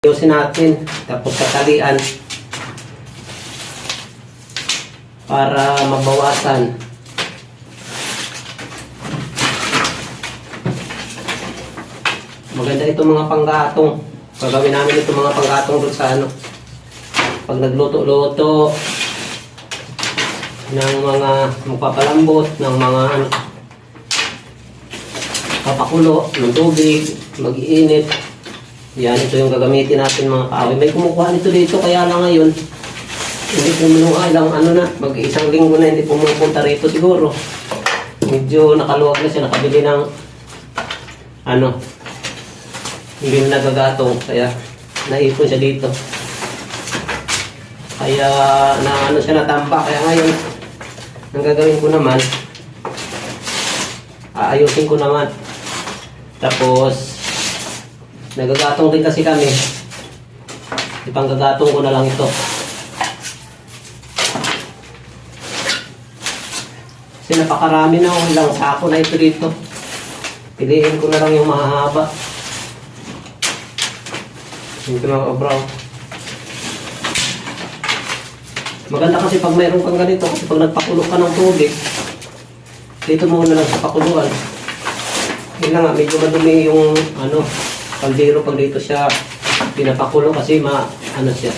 Ayusin natin, tapos tatalian para mabawasan. Maganda ito mga panggatong. Gagawin namin ito mga panggatong doon sa ano. Pag nagluto-luto ng mga magpapalambot, ng mga ano, papakulo ng tubig, mag-iinit. Yan, ito yung gagamitin natin mga kaaway. May kumukuha nito dito, kaya lang ngayon, hindi pumunuha ilang ano na, mag isang linggo na hindi pumupunta rito siguro. Medyo nakaluwag na siya, nakabili ng ano, hindi na nagagatong, kaya naipon siya dito. Kaya na ano siya natamba, kaya ngayon, ang gagawin ko naman, aayusin ko naman. Tapos, nagagatong din kasi kami. Ipanggagatong ko na lang ito. Kasi napakarami na oh, ilang sako na ito dito. Piliin ko na lang yung mahahaba. Ito mga kabraw. Maganda kasi pag mayroon kang ganito, kasi pag nagpakulo ka ng tubig, dito muna lang sa pakuluan. Yun na nga, medyo madumi yung ano, kaldero pag dito siya pinapakulo kasi ma, ano siya,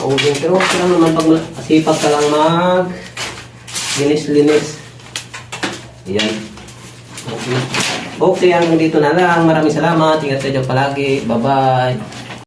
mauging. Pero okay lang naman pag masipag ka lang mag linis-linis. Yan. Okay. Okay, hanggang dito na lang. Maraming salamat. Ingat kayo palagi. Bye-bye.